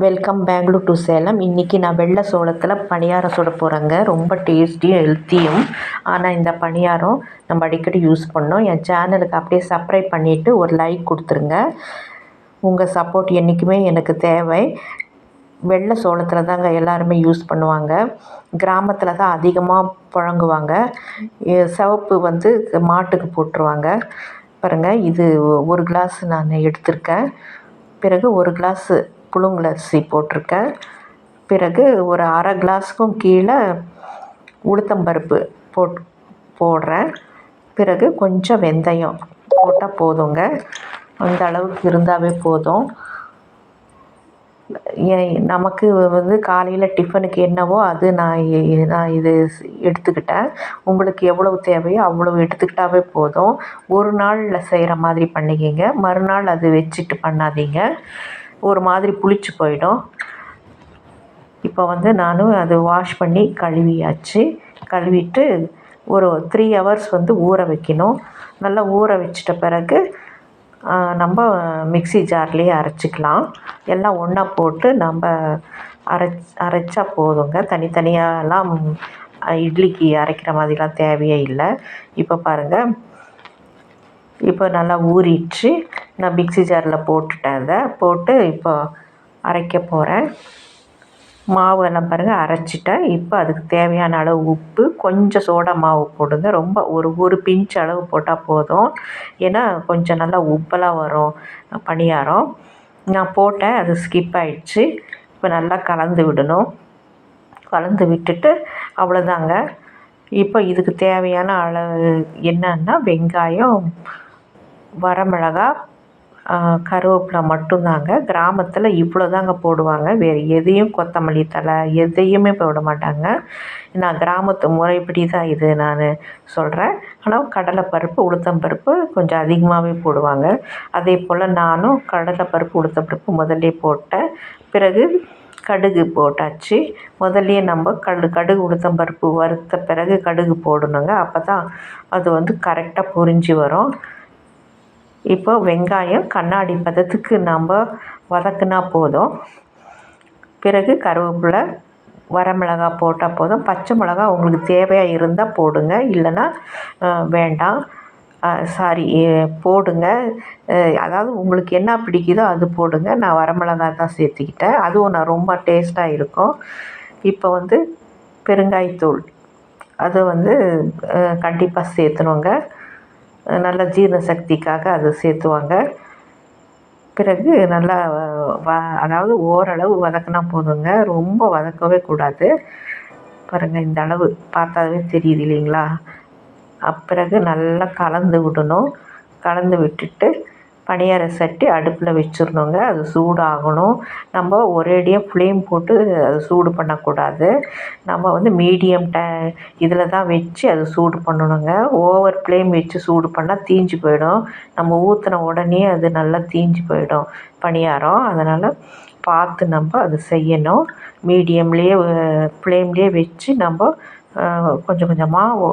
Welcome Bangalore to Salem இன்றைக்கி நான் வெள்ளை சோளத்தில் பணியாரம் சுட போகிறேங்க ரொம்ப டேஸ்டியும் ஹெல்த்தியும் ஆனால் இந்த பணியாரம் நம்ம அடிக்கடி யூஸ் பண்ணோம். என் சேனலுக்கு அப்படியே சப்ஸ்கிரைப் பண்ணிவிட்டு ஒரு லைக் கொடுத்துருங்க. உங்கள் சப்போர்ட் என்றைக்குமே எனக்கு தேவை. வெள்ளை சோளத்தில் தாங்க எல்லாருமே யூஸ் பண்ணுவாங்க. கிராமத்தில் தான் அதிகமாக புழங்குவாங்க. சிவப்பு வந்து மாட்டுக்கு போட்டுருவாங்க. பாருங்கள் இது ஒரு கிளாஸ் நான் எடுத்திருக்கேன். பிறகு ஒரு கிளாஸு புழுங்கல் அரிசி போட்டிருக்கேன் பிறகு ஒரு அரை கிளாஸுக்கும் கீழே உளுத்தம்பருப்பு போட் போடுறேன். பிறகு கொஞ்சம் வெந்தயம் போட்டால் போதுங்க. அந்த அளவுக்கு இருந்தாவே போதும். ஏ- நமக்கு வந்து காலையில் டிஃபனுக்கு என்னவோ அது நான் நான் இது எடுத்துக்கிட்டேன். உங்களுக்கு எவ்வளவு தேவையோ அவ்வளவு எடுத்துக்கிட்டாவே போதும். ஒரு நாளில் செய்கிற மாதிரி பண்ணிக்கிங்க. மறுநாள் அது வச்சுட்டு பண்ணாதீங்க. ஒரு மாதிரி புளிச்சு போயிடும். இப்போ வந்து நான் அது வாஷ் பண்ணி கழுவியாச்சு. கழுவிட்டு ஒரு த்ரீ ஹவர்ஸ் வந்து ஊற வைக்கணும். நல்லா ஊற வச்சிட்ட பிறகு நம்ம மிக்ஸி ஜார்லேயே அரைச்சிக்கலாம். எல்லாம் ஒன்றா போட்டு நம்ம அரைச் அரைச்சா போதுங்க. தனித்தனியாலாம் இட்லிக்கு அரைக்கிற மாதிரிலாம் தேவையே இல்லை. இப்போ பாருங்கள் இப்போ நல்லா ஊறிடுச்சு. நான் மிக்சி ஜாரில் போட்டுட்டேன் அதை போட்டு இப்போ அரைக்க போகிறேன் மாவு எல்லாம் பாருங்கள் அரைச்சிட்டேன். இப்போ அதுக்கு தேவையான அளவு உப்பு கொஞ்சம் சோடா மாவு போடுங்க. ரொம்ப ஒரு ஒரு பிஞ்ச் அளவு போட்டால் போதும். ஏன்னா கொஞ்சம் நல்லா உப்பெல்லாம் வரும் பணியாரம். நான் போட்டேன் அது ஸ்கிப் ஆயிடுச்சு. இப்போ நல்லா கலந்து விடணும். கலந்து விட்டுட்டு அவ்வளோதாங்க. இப்போ இதுக்கு தேவையான அளவு என்னன்னா வெங்காயம் வரமிளகா கருவேப்பிலை மட்டும்தாங்க. கிராமத்தில் இவ்வளோ தாங்க போடுவாங்க. வேறு எதையும் கொத்தமல்லி தழை எதையுமே போட மாட்டாங்க. நான் கிராமத்து முறைப்படி தான் இது நான் சொல்கிறேன் ஆனால் கடலைப்பருப்பு உளுத்தம்பருப்பு கொஞ்சம் அதிகமாகவே போடுவாங்க. அதே போல் நானும் கடலைப்பருப்பு உளுத்தம்பருப்பு முதல்லே போட்டேன். பிறகு கடுகு போட்டாச்சு. முதல்லையே நம்ம கடு கடுகு உளுத்தம்பருப்பு வறுத்த பிறகு கடுகு போடணுங்க. அப்போ தான் அது வந்து கரெக்டாக பொரிஞ்சு வரும். இப்போ வெங்காயம் கண்ணாடி பதத்துக்கு நம்ம வதக்குனா போதும். பிறகு கருவேப்பிலை வரமிளகா போட்டால் போதும். பச்சை மிளகா உங்களுக்கு தேவையாக இருந்தால் போடுங்க. இல்லைன்னா வேண்டாம். சாரி போடுங்க. அதாவது உங்களுக்கு என்ன பிடிக்குதோ அது போடுங்க. நான் வரமிளகா தான் சேர்த்துக்கிட்டேன். அதுவும் நான் ரொம்ப டேஸ்ட்டாக இருக்கும். இப்போ வந்து பெருங்காயத்தூள். அது வந்து கண்டிப்பாக சேர்த்தணுங்க. நல்ல ஜீரண சக்திக்காக அது சேர்த்துவாங்க. பிறகு நல்லா வ அதாவது ஓரளவு வதக்கினா போதுங்க. ரொம்ப வதக்கவே கூடாது. பாருங்கள் இந்த அளவு பார்த்தாவே தெரியுது இல்லைங்களா? அப் பிறகு நல்லா கலந்து விடணும். கலந்து விட்டுட்டு பணியார சட்டி அடுப்பில் வச்சிடணுங்க அது சூடாகணும். நம்ம ஒரேடியாக ஃப்ளேம் போட்டு அது சூடு பண்ணக்கூடாது. நம்ம வந்து மீடியம் ட இதில் தான் வச்சு அது சூடு பண்ணணுங்க. ஓவர் ஃப்ளேம் வச்சு சூடு பண்ணால் தீஞ்சு போயிடும். நம்ம ஊற்றின உடனே அது நல்லா தீஞ்சு போயிடும் பணியாரம். அதனால் பார்த்து நம்ம அது செய்யணும். மீடியம்லேயே ஃப்ளேம்லேயே வச்சு நம்ம கொஞ்சம் கொஞ்சமாக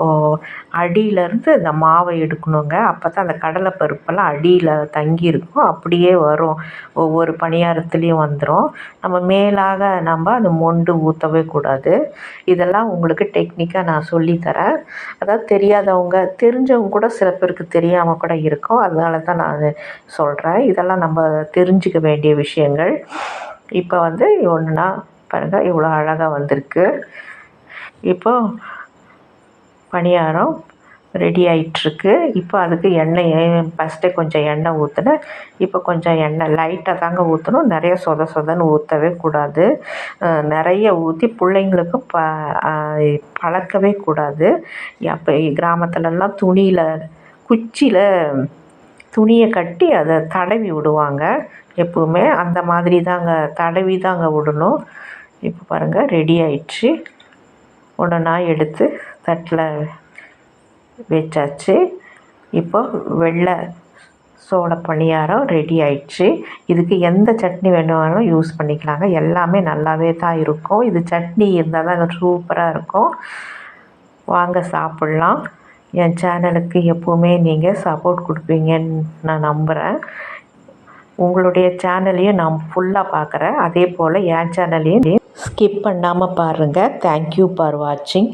அடியிலேருந்து அந்த மாவை எடுக்கணுங்க. அப்போ தான் அந்த கடலை பருப்பெல்லாம் அடியில் தங்கி இருக்கும். அப்படியே வரும். ஒவ்வொரு பணியாரத்துலேயும் வந்துடும் நம்ம மேலாக நம்ம அந்த மொண்டு ஊற்றவே கூடாது. இதெல்லாம் உங்களுக்கு டெக்னிக்காக நான் சொல்லித்தரேன் அதாவது தெரியாதவங்க தெரிஞ்சவங்க கூட சில பேருக்கு தெரியாமல் கூட இருக்கும். அதனால தான் நான் சொல்கிறேன் இதெல்லாம் நம்ம தெரிஞ்சுக்க வேண்டிய விஷயங்கள். இப்போ வந்து ஒன்றுனா பாருங்கள் இவ்வளோ அழகாக வந்திருக்கு. இப்போ பணியாரம் ரெடி ஆகிட்டுருக்கு இப்போ அதுக்கு எண்ணெய் ஃபஸ்ட்டே கொஞ்சம் எண்ணெய் ஊற்றினேன் இப்போ கொஞ்சம் எண்ணெய் லைட்டாக தாங்க ஊற்றணும் நிறைய சொத சொதன்னு ஊற்றவே கூடாது. நிறைய ஊற்றி பிள்ளைங்களுக்கும் ப பழக்கவே கூடாது. அப்போ கிராமத்துலலாம் துணியில் குச்சியில் துணியை கட்டி அதை தடவி விடுவாங்க. எப்பவுமே அந்த மாதிரி தாங்க தடவி தாங்க விடணும். இப்போ பாருங்கள் ரெடி ஆயிடுச்சு. ஒன்றா எடுத்து தட்டில் வச்சாச்சு. இப்போ வெள்ளை சோள பணியாரம் ரெடி ஆயிடுச்சு. இதுக்கு எந்த சட்னி வேணுமாலும் யூஸ் பண்ணிக்கலாங்க. எல்லாமே நல்லாவே தான் இருக்கும். இது சட்னி இருந்தால் தான் சூப்பராக இருக்கும். வாங்க சாப்பிட்லாம். என் சேனலுக்கு எப்போவுமே நீங்கள் சப்போர்ட் கொடுப்பீங்கன்னு நான் நம்புகிறேன் உங்களுடைய சேனலையும் நான் ஃபுல்லாக பார்க்குறேன். அதே போல் என் சேனலையும் ஸ்கிப் பண்ணாமல் பாருங்கள் தேங்க்யூ ஃபார் வாட்சிங்